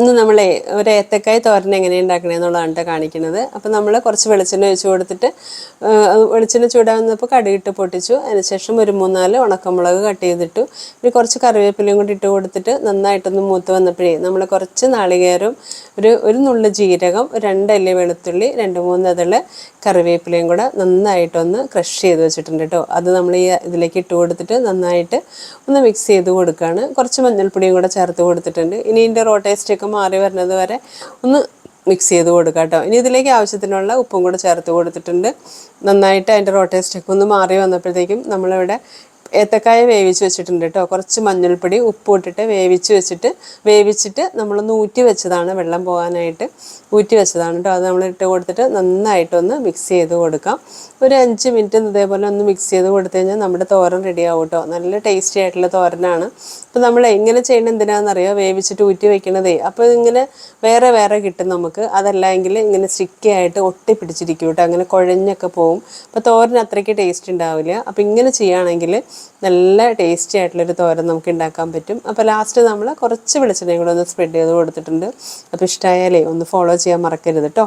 ഇന്ന് നമ്മളെ ഒരു ഏത്തക്കായ തോരൻ എങ്ങനെ ഉണ്ടാക്കണേന്നുള്ളതാണ് കേട്ടോ കാണിക്കുന്നത്. അപ്പോൾ നമ്മൾ കുറച്ച് വെളിച്ചെണ്ണ ഒഴിച്ച് കൊടുത്തിട്ട് വെളിച്ചെണ്ണ ചൂടാകുന്നപ്പോൾ കടുകിട്ട് പൊട്ടിച്ചു. അതിനുശേഷം ഒരു മൂന്നാൽ ഉണക്കമുളക് കട്ട് ചെയ്തിട്ടു. ഒരു കുറച്ച് കറിവേപ്പിലയും കൂടി ഇട്ട് കൊടുത്തിട്ട് നന്നായിട്ടൊന്ന് മൂത്ത് വന്നപ്പോഴേ നമ്മൾ കുറച്ച് നാളികേരം ഒരു ഒരു നുള്ളു ജീരകം രണ്ട് രണ്ടല്ലി വെളുത്തുള്ളി രണ്ട് മൂന്ന് അതുള്ള കറിവേപ്പിലയും കൂടെ നന്നായിട്ടൊന്ന് ക്രഷ് ചെയ്ത് വെച്ചിട്ടുണ്ട് കേട്ടോ അത് നമ്മൾ ഈ ഇതിലേക്ക് ഇട്ട് കൊടുത്തിട്ട് നന്നായിട്ട് ഒന്ന് മിക്സ് ചെയ്ത് കൊടുക്കുകയാണ് കുറച്ച് മഞ്ഞൾപ്പൊടിയും കൂടെ ചേർത്ത് കൊടുത്തിട്ടുണ്ട്. ഇനി ഇതിന്റെ റോ മാറി വരുന്നത് വരെ ഒന്ന് മിക്സ് ചെയ്ത് കൊടുക്കുക കേട്ടോ. ഇനി ഇതിലേക്ക് ആവശ്യത്തിനുള്ള ഉപ്പും കൂടെ ചേർത്ത് കൊടുത്തിട്ടുണ്ട്. നന്നായിട്ട് അതിന്റെ റോട്ടേസ്റ്റൊക്കെ ഒന്ന് മാറി വന്നപ്പോഴത്തേക്കും നമ്മളിവിടെ ഏത്തക്കായ വേവിച്ച് വെച്ചിട്ടുണ്ട് കേട്ടോ. കുറച്ച് മഞ്ഞൾപ്പൊടി ഉപ്പ് ഇട്ടിട്ട് വേവിച്ച് വെച്ചിട്ട് വേവിച്ചിട്ട് നമ്മളൊന്ന് ഊറ്റി വെച്ചതാണ് വെള്ളം പോകാനായിട്ട്. ഊറ്റി വെച്ചതാണ് കേട്ടോ. അത് നമ്മൾ ഇട്ട് കൊടുത്തിട്ട് നന്നായിട്ടൊന്ന് മിക്സ് ചെയ്ത് കൊടുക്കാം. ഒരു അഞ്ച് മിനിറ്റ് ഇതേപോലെ ഒന്ന് മിക്സ് ചെയ്ത് കൊടുത്തു കഴിഞ്ഞാൽ നമ്മുടെ തോരൻ റെഡി ആവും കേട്ടോ. നല്ല ടേസ്റ്റി ആയിട്ടുള്ള തോരനാണ്. അപ്പോൾ നമ്മൾ എങ്ങനെ ചെയ്യണം എന്തിനാണെന്നറിയോ വേവിച്ചിട്ട് ഊറ്റി വെക്കണതേ. അപ്പോൾ ഇങ്ങനെ വേറെ വേറെ കിട്ടും നമുക്ക്. അതല്ലെങ്കിൽ ഇങ്ങനെ സ്റ്റിക്കി ആയിട്ട് ഒട്ടി പിടിച്ചിരിക്കും കേട്ടോ. അങ്ങനെ കുഴഞ്ഞൊക്കെ പോവും. അപ്പോൾ തോരൻ അത്രയ്ക്ക് ടേസ്റ്റ് ഉണ്ടാവില്ല. അപ്പോൾ ഇങ്ങനെ ചെയ്യുകയാണെങ്കിൽ നല്ല ടേസ്റ്റി ആയിട്ടുള്ളൊരു തോരൻ നമുക്ക് ഉണ്ടാക്കാൻ പറ്റും. അപ്പോൾ ലാസ്റ്റ് നമ്മൾ കുറച്ച് വെളിച്ചെണ്ണയും കൂടെ ഒന്ന് സ്പ്രെഡ് ചെയ്ത് കൊടുത്തിട്ടുണ്ട്. അപ്പോൾ ഇഷ്ടമായാലേ ഒന്ന് ഫോളോ ചെയ്യാൻ മറക്കരുത് കേട്ടോ